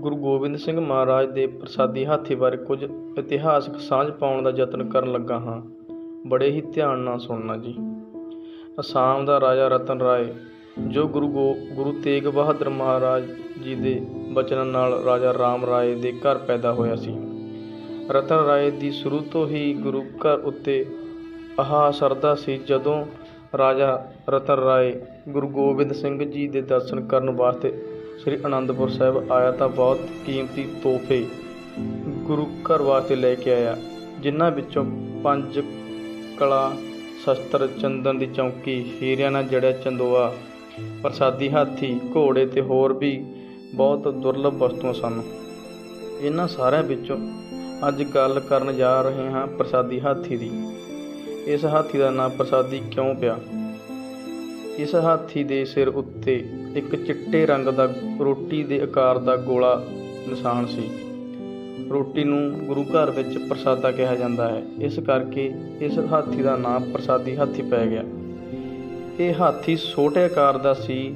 ਗੁਰੂ ਗੋਬਿੰਦ ਸਿੰਘ ਮਹਾਰਾਜ ਦੇ ਪ੍ਰਸਾਦੀ ਹਾਥੀ ਬਾਰੇ ਕੁਝ ਇਤਿਹਾਸਕ ਸਾਂਝ ਪਾਉਣ ਦਾ ਯਤਨ ਕਰਨ ਲੱਗਾ ਹਾਂ। ਬੜੇ ਹੀ ਧਿਆਨ ਨਾਲ ਸੁਣਨਾ ਜੀ। ਅਸਾਮ ਦਾ ਰਾਜਾ ਰਤਨ ਰਾਏ, ਜੋ ਗੁਰੂ ਗੋ, ਗੁਰੂ ਤੇਗ ਬਹਾਦਰ ਮਹਾਰਾਜ ਜੀ ਦੇ ਬਚਨਾਂ ਨਾਲ ਰਾਜਾ ਰਾਮ ਰਾਏ ਦੇ ਘਰ ਪੈਦਾ ਹੋਇਆ ਸੀ। ਰਤਨ ਰਾਏ ਦੀ ਸ਼ੁਰੂ ਤੋਂ ਹੀ ਗੁਰੂ ਘਰ ਉੱਤੇ ਆਹ ਸਰਦਾ ਸੀ, ਜਦੋਂ ਰਾਜਾ ਰਤਨ ਰਾਏ ਗੁਰੂ ਗੋਬਿੰਦ ਸਿੰਘ ਜੀ ਦੇ ਦਰਸ਼ਨ ਕਰਨ ਵਾਸਤੇ ਸ੍ਰੀ ਅਨੰਦਪੁਰ ਸਾਹਿਬ ਆਇਆ ਤਾਂ ਬਹੁਤ ਕੀਮਤੀ ਤੋਹਫੇ ਗੁਰੂ ਘਰ ਵਾਸਤੇ ਲੈ ਕੇ ਆਇਆ, ਜਿਨ੍ਹਾਂ ਵਿੱਚੋਂ ਪੰਜ ਕਲਾ ਸ਼ਸਤਰ ਚੰਦਨ ਦੀ ਚੌਂਕੀ, ਹੀਰਿਆਂ ਨਾਲ ਜੜਿਆ ਚੰਦੋਆ, ਪ੍ਰਸਾਦੀ ਹਾਥੀ, ਘੋੜੇ ਤੇ ਹੋਰ ਵੀ ਬਹੁਤ ਦੁਰਲੱਭ ਵਸਤੂਆਂ ਸਨ। ਇਹਨਾਂ ਸਾਰਿਆਂ ਵਿੱਚੋਂ ਅੱਜ ਗੱਲ ਕਰਨ ਜਾ ਰਹੇ ਹਾਂ ਪ੍ਰਸਾਦੀ ਹਾਥੀ ਦੀ। ਇਸ ਹਾਥੀ ਦਾ ਨਾਮ ਪ੍ਰਸਾਦੀ ਕਿਉਂ ਪਿਆ? ਇਸ ਹਾਥੀ ਦੇ ਸਿਰ ਉੱਤੇ ਇੱਕ ਚਿੱਟੇ ਰੰਗ ਦਾ ਰੋਟੀ ਦੇ ਆਕਾਰ ਦਾ ਗੋਲਾ ਨਿਸ਼ਾਨ ਸੀ। ਰੋਟੀ ਨੂੰ ਗੁਰੂ ਘਰ ਵਿੱਚ ਪ੍ਰਸਾਦਾ ਕਿਹਾ ਜਾਂਦਾ ਹੈ। ਇਸ ਕਰਕੇ ਇਸ ਹਾਥੀ ਦਾ ਨਾਮ ਪ੍ਰਸਾਦੀ ਹਾਥੀ ਪੈ ਗਿਆ। ਇਹ ਹਾਥੀ ਛੋਟੇ ਆਕਾਰ ਦਾ ਸੀ,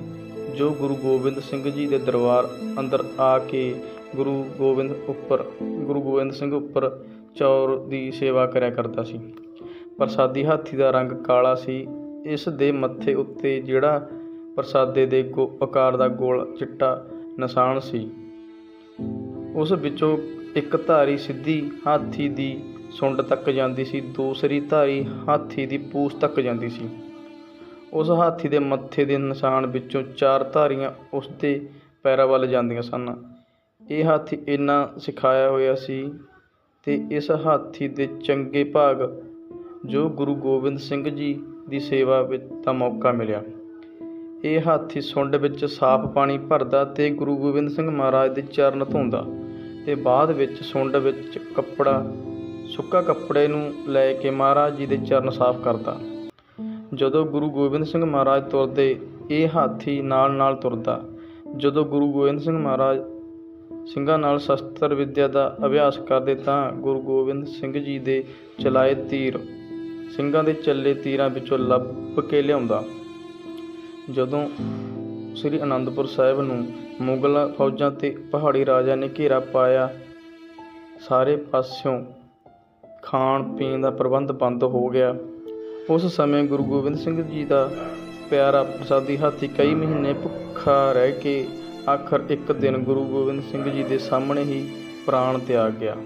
ਜੋ ਗੁਰੂ ਗੋਬਿੰਦ ਸਿੰਘ ਜੀ ਦੇ ਦਰਬਾਰ ਅੰਦਰ ਆ ਕੇ ਗੁਰੂ ਗੋਬਿੰਦ ਉੱਪਰ, ਗੁਰੂ ਗੋਬਿੰਦ ਸਿੰਘ ਉੱਪਰ ਚੌਰ ਦੀ ਸੇਵਾ ਕਰਿਆ ਕਰਦਾ ਸੀ। ਪ੍ਰਸਾਦੀ ਹਾਥੀ ਦਾ ਰੰਗ ਕਾਲਾ ਸੀ ਇਸ ਦੇ ਮੱਥੇ ਉੱਤੇ ਜਿਹੜਾ ਪ੍ਰਸਾਦੇ ਦੇ ਗੋ, ਆਕਾਰ ਦਾ ਗੋਲ ਚਿੱਟਾ ਨਿਸ਼ਾਨ ਸੀ। ਉਸ ਵਿੱਚੋਂ ਇੱਕ ਧਾਰੀ ਸਿੱਧੀ ਹਾਥੀ ਦੀ ਸੁੰਡ ਤੱਕ ਜਾਂਦੀ ਸੀ, ਦੂਸਰੀ ਧਾਰੀ ਹਾਥੀ ਦੀ ਪੂਛ ਤੱਕ ਜਾਂਦੀ ਸੀ। ਉਸ ਹਾਥੀ ਦੇ ਮੱਥੇ ਦੇ ਨਿਸ਼ਾਨ ਵਿੱਚੋਂ ਚਾਰ ਧਾਰੀਆਂ ਉਸ ਦੇ ਪੈਰਾਂ ਵੱਲ ਜਾਂਦੀਆਂ ਸਨ। ਇਹ ਹਾਥੀ ਇੰਨਾ ਸਿਖਾਇਆ ਹੋਇਆ ਸੀ ਤੇ ਇਸ ਹਾਥੀ ਦੇ ਚੰਗੇ ਭਾਗ ਜੋ ਗੁਰੂ ਗੋਬਿੰਦ ਸਿੰਘ ਜੀ ਦੀ ਸੇਵਾ ਵਿੱਚ ਦਾ ਮੌਕਾ ਮਿਲਿਆ। ਇਹ ਹਾਥੀ ਸੁੰਡ ਵਿੱਚ ਸਾਫ਼ ਪਾਣੀ ਭਰਦਾ ਤੇ ਗੁਰੂ ਗੋਬਿੰਦ ਸਿੰਘ ਮਹਾਰਾਜ ਦੇ ਚਰਨ ਧੋਂਦਾ ਤੇ ਬਾਅਦ ਵਿੱਚ ਸੁੰਡ ਵਿੱਚ ਕੱਪੜਾ, ਸੁੱਕਾ ਕੱਪੜੇ ਨੂੰ ਲੈ ਕੇ ਮਹਾਰਾਜ ਜੀ ਦੇ ਚਰਨ ਸਾਫ਼ ਕਰਦਾ। ਜਦੋਂ ਗੁਰੂ ਗੋਬਿੰਦ ਸਿੰਘ ਮਹਾਰਾਜ ਤੁਰਦੇ, ਇਹ ਹਾਥੀ ਨਾਲ ਨਾਲ ਤੁਰਦਾ। ਜਦੋਂ ਗੁਰੂ ਗੋਬਿੰਦ ਸਿੰਘ ਮਹਾਰਾਜ ਸਿੰਘਾਂ ਨਾਲ ਸ਼ਸਤਰ ਵਿੱਦਿਆ ਦਾ ਅਭਿਆਸ ਕਰਦੇ ਤਾਂ ਗੁਰੂ ਗੋਬਿੰਦ ਸਿੰਘ ਜੀ ਦੇ ਚਲਾਏ ਤੀਰ ਸਿੰਘਾਂ ਦੇ ਚੱਲੇ ਤੀਰਾਂ ਵਿੱਚੋਂ ਲੱਭ ਕੇ ਲਿਆਉਂਦਾ। ਜਦੋਂ ਸ੍ਰੀ ਅਨੰਦਪੁਰ ਸਾਹਿਬ ਨੂੰ ਮੁਗਲ ਫੌਜਾਂ ਤੇ ਪਹਾੜੀ ਰਾਜਾ ਨੇ ਘੇਰਾ ਪਾਇਆ, ਸਾਰੇ ਪਾਸਿਓਂ ਖਾਣ ਪੀਣ ਦਾ ਪ੍ਰਬੰਧ ਬੰਦ ਹੋ ਗਿਆ। ਉਸ ਸਮੇਂ ਗੁਰੂ ਗੋਬਿੰਦ ਸਿੰਘ ਜੀ ਦਾ ਪਿਆਰਾ ਪ੍ਰਸਾਦੀ ਹਾਥੀ ਕਈ ਮਹੀਨੇ ਭੁੱਖਾ ਰਹਿ ਕੇ ਆਖਰ ਇੱਕ ਦਿਨ ਗੁਰੂ ਗੋਬਿੰਦ ਸਿੰਘ ਜੀ ਦੇ ਸਾਹਮਣੇ ਹੀ ਪ੍ਰਾਣ ਤਿਆਗ ਗਿਆ।